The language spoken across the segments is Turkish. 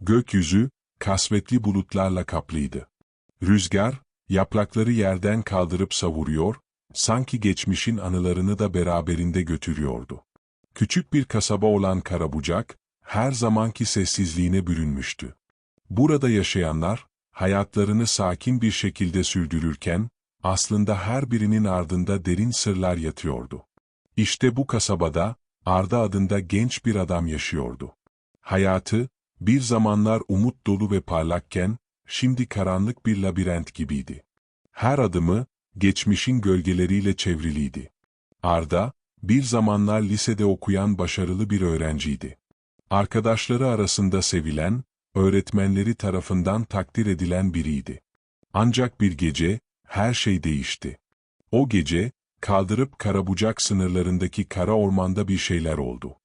Gökyüzü, kasvetli bulutlarla kaplıydı. Rüzgar, yaprakları yerden kaldırıp savuruyor, sanki geçmişin anılarını da beraberinde götürüyordu. Küçük bir kasaba olan Karabucak, her zamanki sessizliğine bürünmüştü. Burada yaşayanlar, hayatlarını sakin bir şekilde sürdürürken, aslında her birinin ardında derin sırlar yatıyordu. İşte bu kasabada, Arda adında genç bir adam yaşıyordu. Hayatı, bir zamanlar umut dolu ve parlakken, şimdi karanlık bir labirent gibiydi. Her adımı, geçmişin gölgeleriyle çevriliydi. Arda, bir zamanlar lisede okuyan başarılı bir öğrenciydi. Arkadaşları arasında sevilen, öğretmenleri tarafından takdir edilen biriydi. Ancak bir gece, her şey değişti. O gece, kaldırıp Karabucak sınırlarındaki kara ormanda bir şeyler oldu.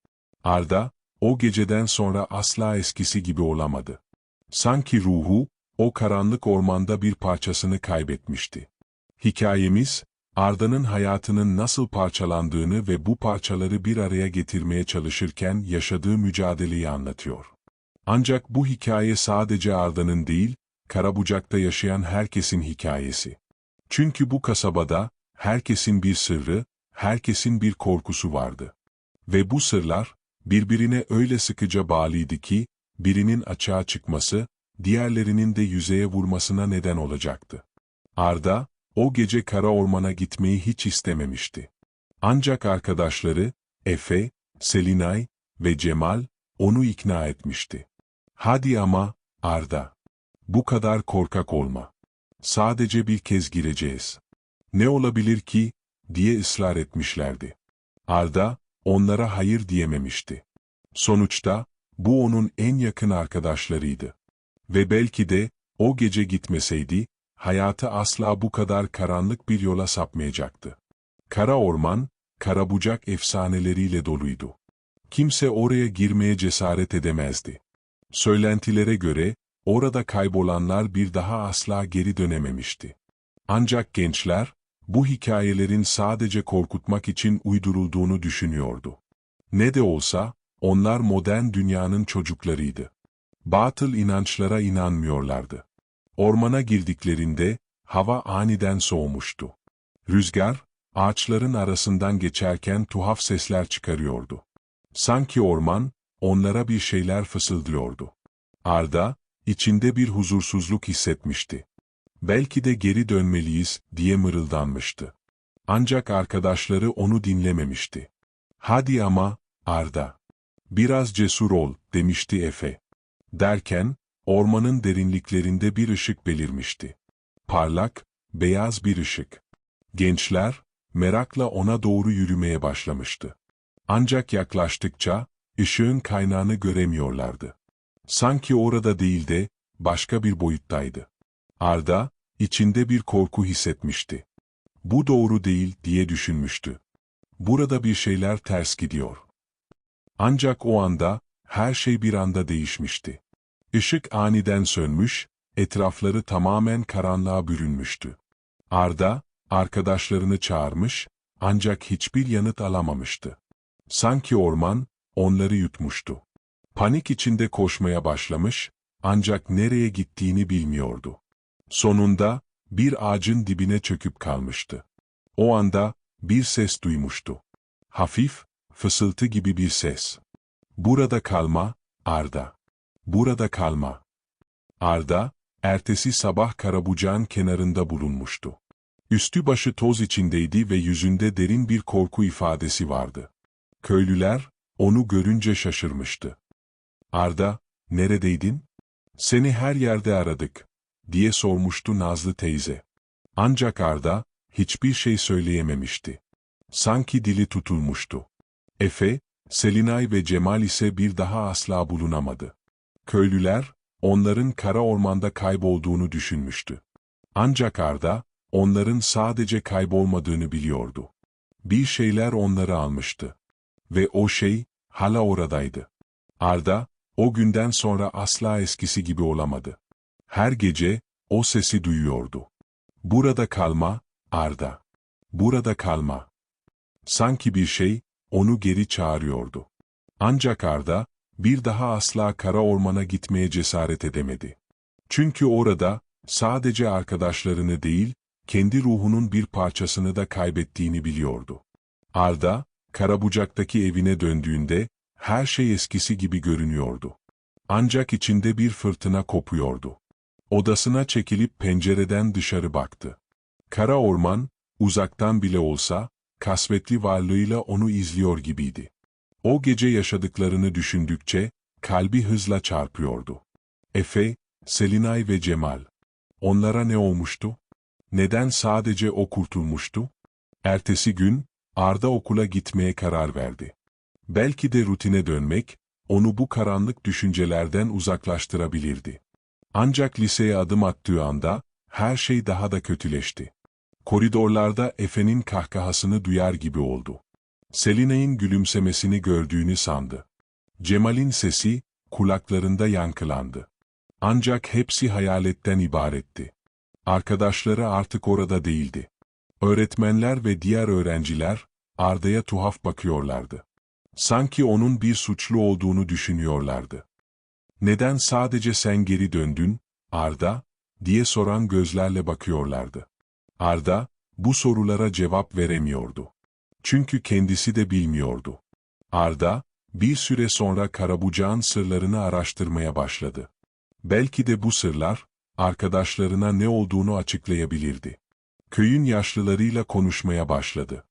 Arda, o geceden sonra asla eskisi gibi olamadı. Sanki ruhu, o karanlık ormanda bir parçasını kaybetmişti. Hikayemiz, Arda'nın hayatının nasıl parçalandığını ve bu parçaları bir araya getirmeye çalışırken yaşadığı mücadeleyi anlatıyor. Ancak bu hikaye sadece Arda'nın değil, Karabucak'ta yaşayan herkesin hikayesi. Çünkü bu kasabada, herkesin bir sırrı, herkesin bir korkusu vardı. Ve bu sırlar, birbirine öyle sıkıca bağlıydı ki, birinin açığa çıkması, diğerlerinin de yüzeye vurmasına neden olacaktı. Arda, o gece kara ormana gitmeyi hiç istememişti. Ancak arkadaşları, Efe, Selinay ve Cemal, onu ikna etmişti. Hadi ama, Arda. Bu kadar korkak olma. Sadece bir kez gireceğiz. Ne olabilir ki, diye ısrar etmişlerdi. Arda, onlara hayır diyememişti. Sonuçta, bu onun en yakın arkadaşlarıydı. Ve belki de, o gece gitmeseydi, hayatı asla bu kadar karanlık bir yola sapmayacaktı. Kara orman, karabucak efsaneleriyle doluydu. Kimse oraya girmeye cesaret edemezdi. Söylentilere göre, orada kaybolanlar bir daha asla geri dönememişti. Ancak gençler, bu hikayelerin sadece korkutmak için uydurulduğunu düşünüyordu. Ne de olsa, onlar modern dünyanın çocuklarıydı. Batıl inançlara inanmıyorlardı. Ormana girdiklerinde, hava aniden soğumuştu. Rüzgar, ağaçların arasından geçerken tuhaf sesler çıkarıyordu. Sanki orman, onlara bir şeyler fısıldıyordu. Arda, içinde bir huzursuzluk hissetmişti. Belki de geri dönmeliyiz, diye mırıldanmıştı. Ancak arkadaşları onu dinlememişti. Hadi ama, Arda. Biraz cesur ol, demişti Efe. Derken, ormanın derinliklerinde bir ışık belirmişti. Parlak, beyaz bir ışık. Gençler, merakla ona doğru yürümeye başlamıştı. Ancak yaklaştıkça, ışığın kaynağını göremiyorlardı. Sanki orada değil de, başka bir boyuttaydı. Arda, içinde bir korku hissetmişti. Bu doğru değil diye düşünmüştü. Burada bir şeyler ters gidiyor. Ancak o anda, her şey bir anda değişmişti. Işık aniden sönmüş, etrafları tamamen karanlığa bürünmüştü. Arda, arkadaşlarını çağırmış, ancak hiçbir yanıt alamamıştı. Sanki orman, onları yutmuştu. Panik içinde koşmaya başlamış, ancak nereye gittiğini bilmiyordu. Sonunda, bir ağacın dibine çöküp kalmıştı. O anda, bir ses duymuştu. Hafif, fısıltı gibi bir ses. Burada kalma, Arda. Burada kalma. Arda, ertesi sabah Karabucağın kenarında bulunmuştu. Üstü başı toz içindeydi ve yüzünde derin bir korku ifadesi vardı. Köylüler, onu görünce şaşırmıştı. Arda, neredeydin? Seni her yerde aradık, diye sormuştu Nazlı teyze. Ancak Arda, hiçbir şey söyleyememişti. Sanki dili tutulmuştu. Efe, Selinay ve Cemal ise bir daha asla bulunamadı. Köylüler, onların kara ormanda kaybolduğunu düşünmüştü. Ancak Arda, onların sadece kaybolmadığını biliyordu. Bir şeyler onları almıştı. Ve o şey, hala oradaydı. Arda, o günden sonra asla eskisi gibi olamadı. Her gece, o sesi duyuyordu. Burada kalma, Arda. Burada kalma. Sanki bir şey, onu geri çağırıyordu. Ancak Arda, bir daha asla kara ormana gitmeye cesaret edemedi. Çünkü orada sadece arkadaşlarını değil, kendi ruhunun bir parçasını da kaybettiğini biliyordu. Arda, Karabucak'taki evine döndüğünde her şey eskisi gibi görünüyordu. Ancak içinde bir fırtına kopuyordu. Odasına çekilip pencereden dışarı baktı. Kara orman, uzaktan bile olsa, kasvetli varlığıyla onu izliyor gibiydi. O gece yaşadıklarını düşündükçe, kalbi hızla çarpıyordu. Efe, Selinay ve Cemal. Onlara ne olmuştu? Neden sadece o kurtulmuştu? Ertesi gün, Arda okula gitmeye karar verdi. Belki de rutine dönmek, onu bu karanlık düşüncelerden uzaklaştırabilirdi. Ancak liseye adım attığı anda, her şey daha da kötüleşti. Koridorlarda Efe'nin kahkahasını duyar gibi oldu. Selina'nın gülümsemesini gördüğünü sandı. Cemal'in sesi, kulaklarında yankılandı. Ancak hepsi hayaletten ibaretti. Arkadaşları artık orada değildi. Öğretmenler ve diğer öğrenciler, Arda'ya tuhaf bakıyorlardı. Sanki onun bir suçlu olduğunu düşünüyorlardı. Neden sadece sen geri döndün, Arda, diye soran gözlerle bakıyorlardı. Arda, bu sorulara cevap veremiyordu. Çünkü kendisi de bilmiyordu. Arda, bir süre sonra Karabucağın sırlarını araştırmaya başladı. Belki de bu sırlar, arkadaşlarına ne olduğunu açıklayabilirdi. Köyün yaşlılarıyla konuşmaya başladı.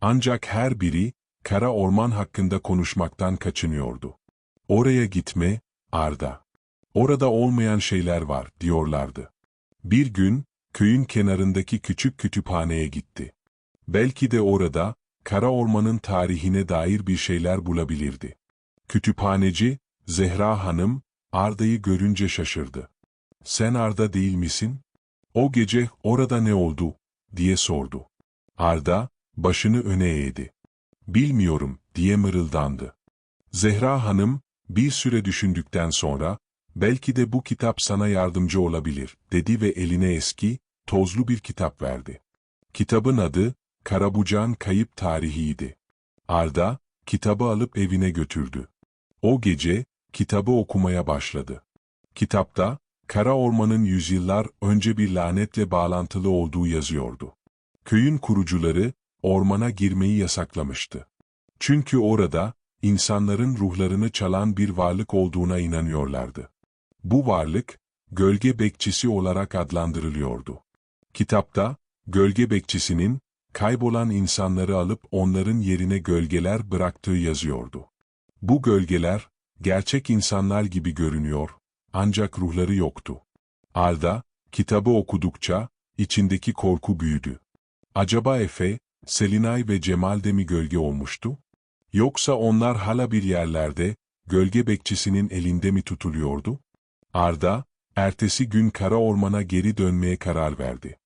Ancak her biri, kara orman hakkında konuşmaktan kaçınıyordu. Oraya gitme, Arda. Orada olmayan şeyler var, diyorlardı. Bir gün, köyün kenarındaki küçük kütüphaneye gitti. Belki de orada, kara ormanın tarihine dair bir şeyler bulabilirdi. Kütüphaneci, Zehra Hanım, Arda'yı görünce şaşırdı. Sen Arda değil misin? O gece orada ne oldu? diye sordu. Arda, başını öne eğdi. Bilmiyorum, diye mırıldandı. Zehra Hanım, bir süre düşündükten sonra, belki de bu kitap sana yardımcı olabilir, dedi ve eline eski, tozlu bir kitap verdi. Kitabın adı, Karabucağın Kayıp Tarihiydi. Arda, kitabı alıp evine götürdü. O gece, kitabı okumaya başladı. Kitapta, Kara Orman'ın yüzyıllar önce bir lanetle bağlantılı olduğu yazıyordu. Köyün kurucuları, ormana girmeyi yasaklamıştı. Çünkü orada, insanların ruhlarını çalan bir varlık olduğuna inanıyorlardı. Bu varlık, gölge bekçisi olarak adlandırılıyordu. Kitapta, gölge bekçisinin, kaybolan insanları alıp onların yerine gölgeler bıraktığı yazıyordu. Bu gölgeler, gerçek insanlar gibi görünüyor, ancak ruhları yoktu. Arda, kitabı okudukça, içindeki korku büyüdü. Acaba Efe, Selinay ve Cemal de mi gölge olmuştu? Yoksa onlar hala bir yerlerde, gölge bekçisinin elinde mi tutuluyordu? Arda, ertesi gün kara ormana geri dönmeye karar verdi.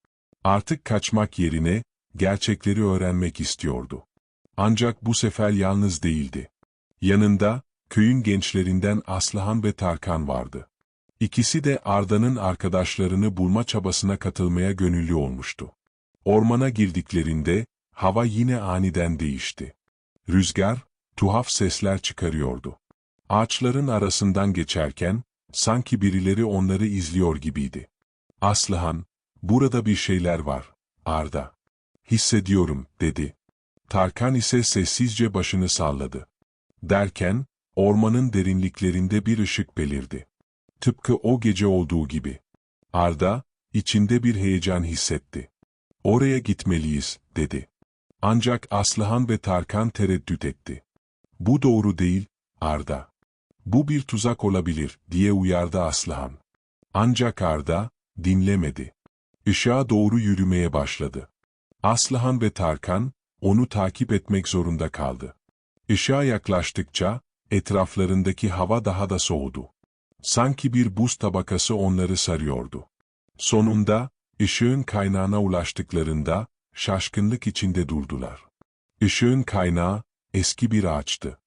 Artık kaçmak yerine, gerçekleri öğrenmek istiyordu. Ancak bu sefer yalnız değildi. Yanında, köyün gençlerinden Aslıhan ve Tarkan vardı. İkisi de Arda'nın arkadaşlarını bulma çabasına katılmaya gönüllü olmuştu. Ormana girdiklerinde, hava yine aniden değişti. Rüzgar, tuhaf sesler çıkarıyordu. Ağaçların arasından geçerken, sanki birileri onları izliyor gibiydi. Aslıhan, burada bir şeyler var, Arda. Hissediyorum, dedi. Tarkan ise sessizce başını salladı. Derken, ormanın derinliklerinde bir ışık belirdi. Tıpkı o gece olduğu gibi. Arda, içinde bir heyecan hissetti. Oraya gitmeliyiz, dedi. Ancak Aslıhan ve Tarkan tereddüt etti. Bu doğru değil, Arda. Bu bir tuzak olabilir, diye uyardı Aslıhan. Ancak Arda, dinlemedi. Işığa doğru yürümeye başladı. Aslıhan ve Tarkan, onu takip etmek zorunda kaldı. Işığa yaklaştıkça, etraflarındaki hava daha da soğudu. Sanki bir buz tabakası onları sarıyordu. Sonunda, ışığın kaynağına ulaştıklarında, şaşkınlık içinde durdular. Işığın kaynağı, eski bir ağaçtı.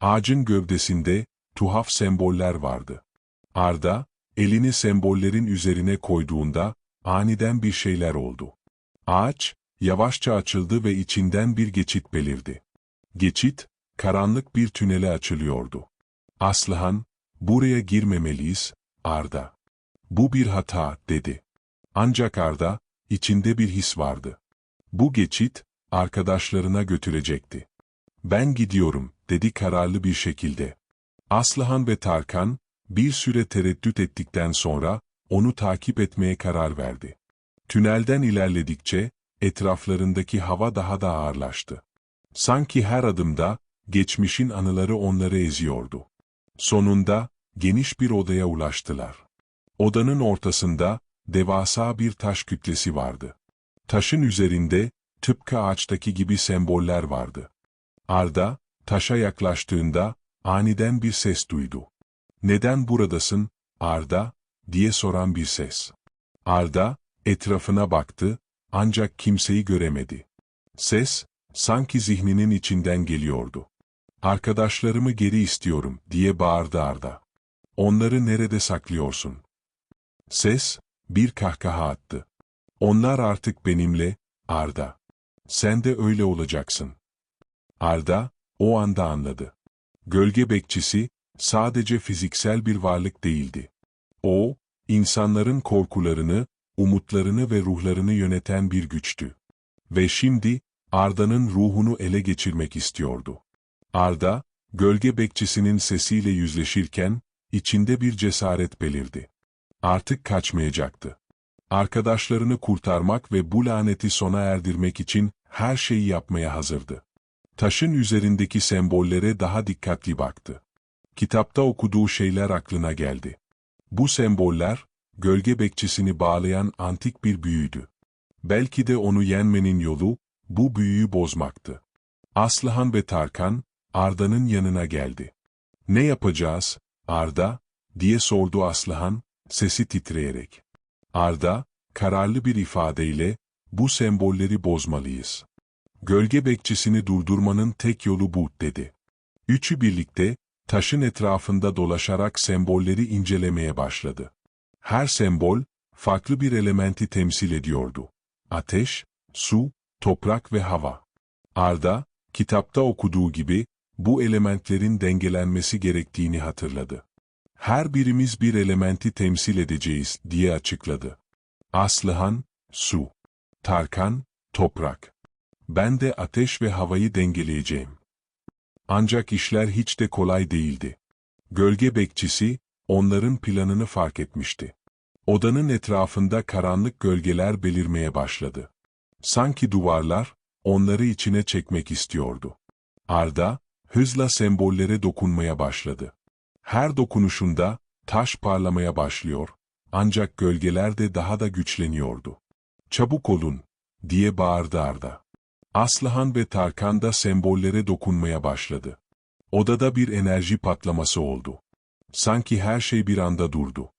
Ağacın gövdesinde, tuhaf semboller vardı. Arda, elini sembollerin üzerine koyduğunda, aniden bir şeyler oldu. Ağaç, yavaşça açıldı ve içinden bir geçit belirdi. Geçit, karanlık bir tünele açılıyordu. Aslıhan, buraya girmemeliyiz, Arda. Bu bir hata, dedi. Ancak Arda, içinde bir his vardı. Bu geçit, arkadaşlarına götürecekti. Ben gidiyorum, dedi kararlı bir şekilde. Aslıhan ve Tarkan, bir süre tereddüt ettikten sonra, onu takip etmeye karar verdi. Tünelden ilerledikçe, etraflarındaki hava daha da ağırlaştı. Sanki her adımda, geçmişin anıları onları eziyordu. Sonunda, geniş bir odaya ulaştılar. Odanın ortasında, devasa bir taş kütlesi vardı. Taşın üzerinde, tıpkı ağaçtaki gibi semboller vardı. Arda, taşa yaklaştığında, aniden bir ses duydu. Neden buradasın, Arda, diye soran bir ses. Arda, etrafına baktı, ancak kimseyi göremedi. Ses, sanki zihninin içinden geliyordu. Arkadaşlarımı geri istiyorum, diye bağırdı Arda. Onları nerede saklıyorsun? Ses, bir kahkaha attı. Onlar artık benimle, Arda. Sen de öyle olacaksın. Arda, o anda anladı. Gölge bekçisi, sadece fiziksel bir varlık değildi. O, insanların korkularını, umutlarını ve ruhlarını yöneten bir güçtü. Ve şimdi, Arda'nın ruhunu ele geçirmek istiyordu. Arda, gölge bekçisinin sesiyle yüzleşirken, içinde bir cesaret belirdi. Artık kaçmayacaktı. Arkadaşlarını kurtarmak ve bu laneti sona erdirmek için her şeyi yapmaya hazırdı. Taşın üzerindeki sembollere daha dikkatli baktı. Kitapta okuduğu şeyler aklına geldi. Bu semboller, gölge bekçisini bağlayan antik bir büyüydü. Belki de onu yenmenin yolu, bu büyüyü bozmaktı. Aslıhan ve Tarkan, Arda'nın yanına geldi. Ne yapacağız, Arda, diye sordu Aslıhan, sesi titreyerek. Arda, kararlı bir ifadeyle, bu sembolleri bozmalıyız. Gölge bekçisini durdurmanın tek yolu bu, dedi. Üçü birlikte, taşın etrafında dolaşarak sembolleri incelemeye başladı. Her sembol, farklı bir elementi temsil ediyordu. Ateş, su, toprak ve hava. Arda, kitapta okuduğu gibi, bu elementlerin dengelenmesi gerektiğini hatırladı. Her birimiz bir elementi temsil edeceğiz, diye açıkladı. Aslıhan, su. Tarkan, toprak. Ben de ateş ve havayı dengeleyeceğim. Ancak işler hiç de kolay değildi. Gölge bekçisi, onların planını fark etmişti. Odanın etrafında karanlık gölgeler belirmeye başladı. Sanki duvarlar, onları içine çekmek istiyordu. Arda, hızla sembollere dokunmaya başladı. Her dokunuşunda, taş parlamaya başlıyor, ancak gölgeler de daha da güçleniyordu. Çabuk olun, diye bağırdı Arda. Aslıhan ve Tarkan da sembollere dokunmaya başladı. Odada bir enerji patlaması oldu. Sanki her şey bir anda durdu.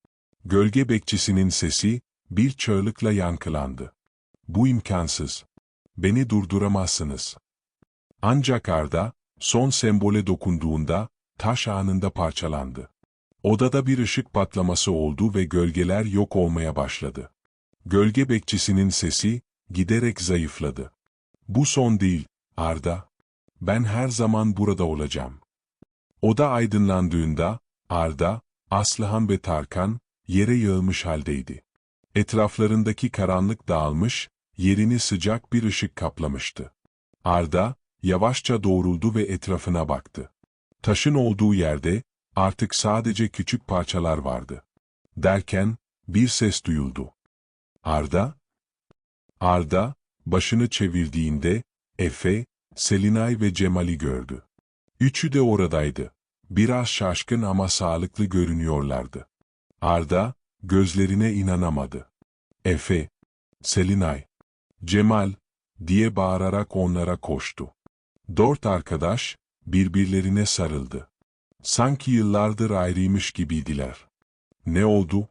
Gölge bekçisinin sesi, bir çığlıkla yankılandı. Bu imkansız. Beni durduramazsınız. Ancak Arda, son sembole dokunduğunda, taş anında parçalandı. Odada bir ışık patlaması oldu ve gölgeler yok olmaya başladı. Gölge bekçisinin sesi, giderek zayıfladı. Bu son değil, Arda. Ben her zaman burada olacağım. Oda aydınlandığında, Arda, Aslıhan ve Tarkan, yere yığılmış haldeydi. Etraflarındaki karanlık dağılmış, yerini sıcak bir ışık kaplamıştı. Arda, yavaşça doğruldu ve etrafına baktı. Taşın olduğu yerde, artık sadece küçük parçalar vardı. Derken, bir ses duyuldu. Arda? Arda, başını çevirdiğinde, Efe, Selinay ve Cemal'i gördü. Üçü de oradaydı. Biraz şaşkın ama sağlıklı görünüyorlardı. Arda, gözlerine inanamadı. Efe, Selinay, Cemal, diye bağırarak onlara koştu. Dört arkadaş, birbirlerine sarıldı. Sanki yıllardır ayrıymış gibiydiler. Ne oldu?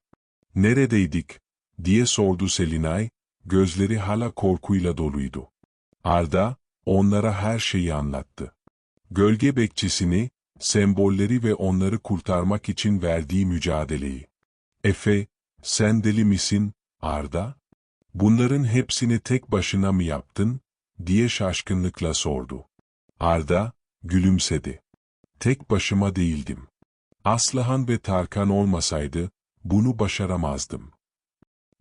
Neredeydik? diye sordu Selinay, gözleri hala korkuyla doluydu. Arda, onlara her şeyi anlattı. Gölge bekçisini, sembolleri ve onları kurtarmak için verdiği mücadeleyi. Efe, sen deli misin, Arda? Bunların hepsini tek başına mı yaptın? diye şaşkınlıkla sordu. Arda, gülümsedi. Tek başıma değildim. Aslıhan ve Tarkan olmasaydı, bunu başaramazdım.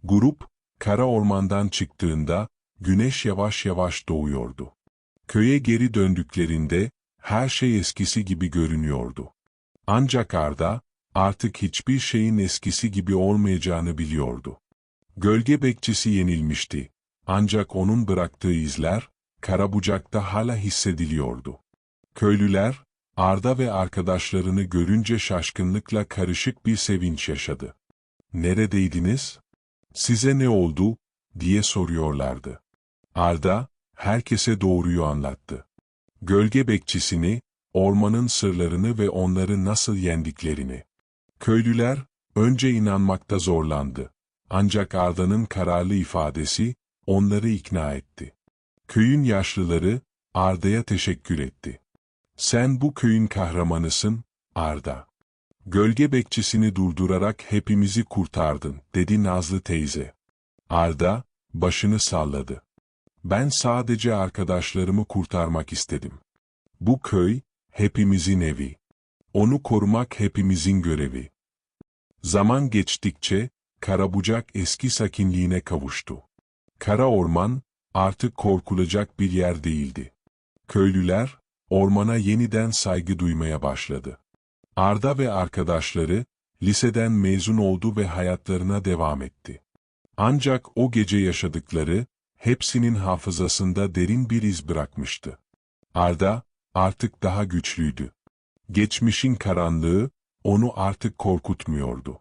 Grup, kara ormandan çıktığında, güneş yavaş yavaş doğuyordu. Köye geri döndüklerinde, her şey eskisi gibi görünüyordu. Ancak Arda, artık hiçbir şeyin eskisi gibi olmayacağını biliyordu. Gölge bekçisi yenilmişti. Ancak onun bıraktığı izler, Karabucak'ta hala hissediliyordu. Köylüler, Arda ve arkadaşlarını görünce şaşkınlıkla karışık bir sevinç yaşadı. Neredeydiniz? Size ne oldu? diye soruyorlardı. Arda, herkese doğruyu anlattı. Gölge bekçisini, ormanın sırlarını ve onları nasıl yendiklerini. Köylüler, önce inanmakta zorlandı. Ancak Arda'nın kararlı ifadesi, onları ikna etti. Köyün yaşlıları, Arda'ya teşekkür etti. Sen bu köyün kahramanısın, Arda. Gölge bekçisini durdurarak hepimizi kurtardın, dedi Nazlı teyze. Arda, başını salladı. Ben sadece arkadaşlarımı kurtarmak istedim. Bu köy, hepimizin evi. Onu korumak hepimizin görevi. Zaman geçtikçe, Karabucak eski sakinliğine kavuştu. Kara orman, artık korkulacak bir yer değildi. Köylüler, ormana yeniden saygı duymaya başladı. Arda ve arkadaşları, liseden mezun oldu ve hayatlarına devam etti. Ancak o gece yaşadıkları, hepsinin hafızasında derin bir iz bırakmıştı. Arda, artık daha güçlüydü. Geçmişin karanlığı, onu artık korkutmuyordu.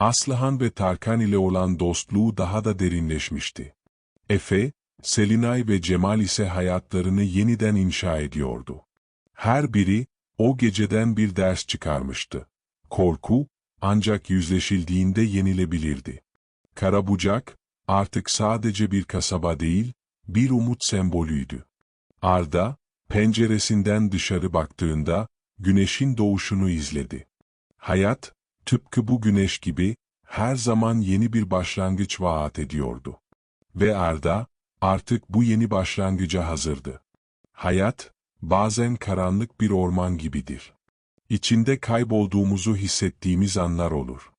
Aslıhan ve Tarkan ile olan dostluğu daha da derinleşmişti. Efe, Selinay ve Cemal ise hayatlarını yeniden inşa ediyordu. Her biri, o geceden bir ders çıkarmıştı. Korku, ancak yüzleşildiğinde yenilebilirdi. Karabucak, artık sadece bir kasaba değil, bir umut sembolüydü. Arda, penceresinden dışarı baktığında, güneşin doğuşunu izledi. Hayat, tıpkı bu güneş gibi, her zaman yeni bir başlangıç vaat ediyordu. Ve Arda, artık bu yeni başlangıca hazırdı. Hayat, bazen karanlık bir orman gibidir. İçinde kaybolduğumuzu hissettiğimiz anlar olur.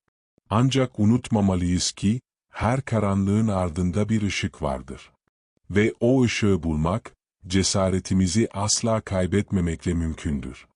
Ancak unutmamalıyız ki, her karanlığın ardında bir ışık vardır. Ve o ışığı bulmak, cesaretimizi asla kaybetmemekle mümkündür.